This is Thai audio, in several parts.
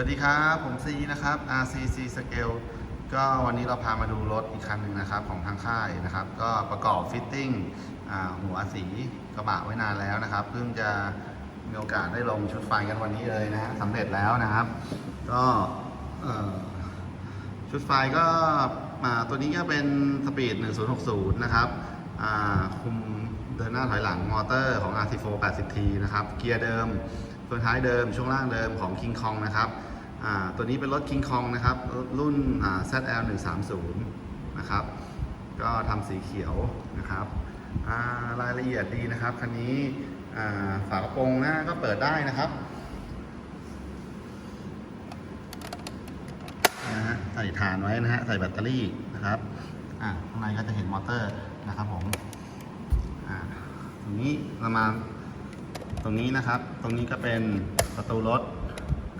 สวัสดีครับ ผมซีนะครับ RCC Scale ก็วันนี้เราพามาดูรถอีกคันหนึ่งนะครับของทางค่ายนะครับ ก็ประกอบฟิตติ้งหัวสีกระบะไว้นานแล้วนะครับ เพิ่งจะมีโอกาสได้ลงชุดไฟกันวันนี้เลยนะฮะสำเร็จแล้วนะครับ ก็ชุดไฟก็ตัวนี้ก็เป็นสปีด 1060 นะครับคุมเดินหน้าถอยหลังมอเตอร์ของ RC4 80T นะครับ เกียร์เดิม ตัวท้ายเดิมช่วงล่างเดิมของ King Kong นะครับตัวนี้เป็นรถ King Kong นะครับ รุ่นอ่า ZL 130นะครับ ก็ทำสีเขียวนะครับอ่ารายละเอียดดีนะครับ คันนี้ฝากระโปรงหน้าก็เปิดได้นะครับนะฮะใส่ฐานไว้นะฮะ ใส่แบตเตอรี่นะครับข้างในก็จะเห็นมอเตอร์นะครับผมตรงนี้ประมาณ ตรงนี้นะครับ ตรงนี้ก็เป็นประตูรถ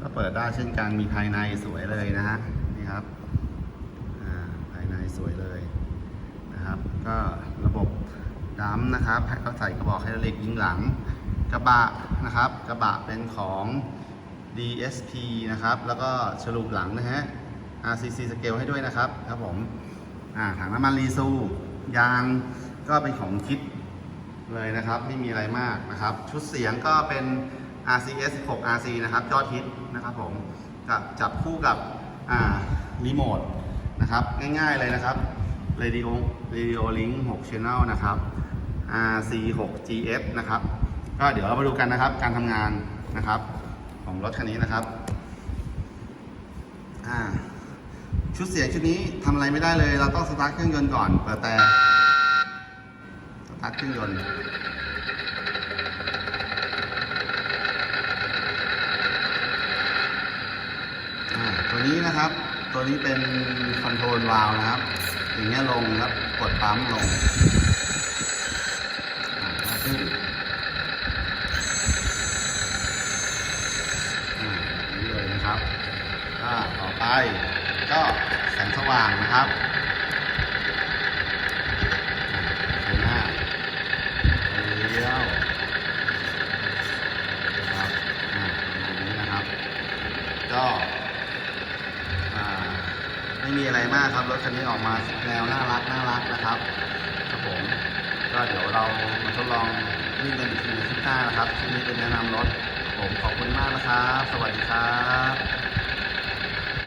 ก็เปิดได้เช่นกันมีภายในสวยเลยนะฮะนี่ครับอ่าภายในสวยเลยนะครับ ก็ระบบดัมนะครับก็ใส่กระบอกไฮดรอลิกยิงหลัง กระบะนะครับกระบะเป็นของ DSP นะครับ แล้วก็ฉลุหลังนะฮะ RCC Scale ให้ด้วยนะครับครับผมอ่าถังน้ำมันรีซูยางก็เป็นของคิด เลยนะครับไม่มีอะไรมากนะครับ ชุดเสียงก็เป็น RCS 6 RC นะครับยอดฮิตนะครับผมกับจับคู่กับอ่ารีโมทนะครับง่ายๆเลยนะครับ Radio Radio Link 6 Channel นะครับ RC 6 GF นะครับก็เดี๋ยวเรามาดูกันนะครับการทำงานนะครับของรถคันนี้นะครับอ่าชุดเสียงชุดนี้ทำอะไรไม่ได้เลย เราต้องสตาร์ทเครื่องยนต์ก่อนเปิดแต่ สตาร์ทเครื่องยนต์อ่าตัวนี้นะครับ ตัวนี้เป็นคอนโทรลวาลวนะครับ อย่างเงี้ยลงครับ กดปั๊มลงอ่าแล้วขึ้นอ่าอนี้เลยนะครับก็ต่อไปก็แสงสว่างนะครับอ่าไฟหน้า เลี้ยวนะครับอ่าอย่างนี้นะครับ ก็ไม่มีอะไรมากครับรถคันนี้ออกมาแนวน่ารักน่ารักนะครับครับผมก็เดี๋ยวเรามาทดลองวิ่งกันอีกทีในคลิปหน้านะครับคลิปนี้เป็นแนะนำรถผมขอบคุณมากนะครับ สวัสดีครับ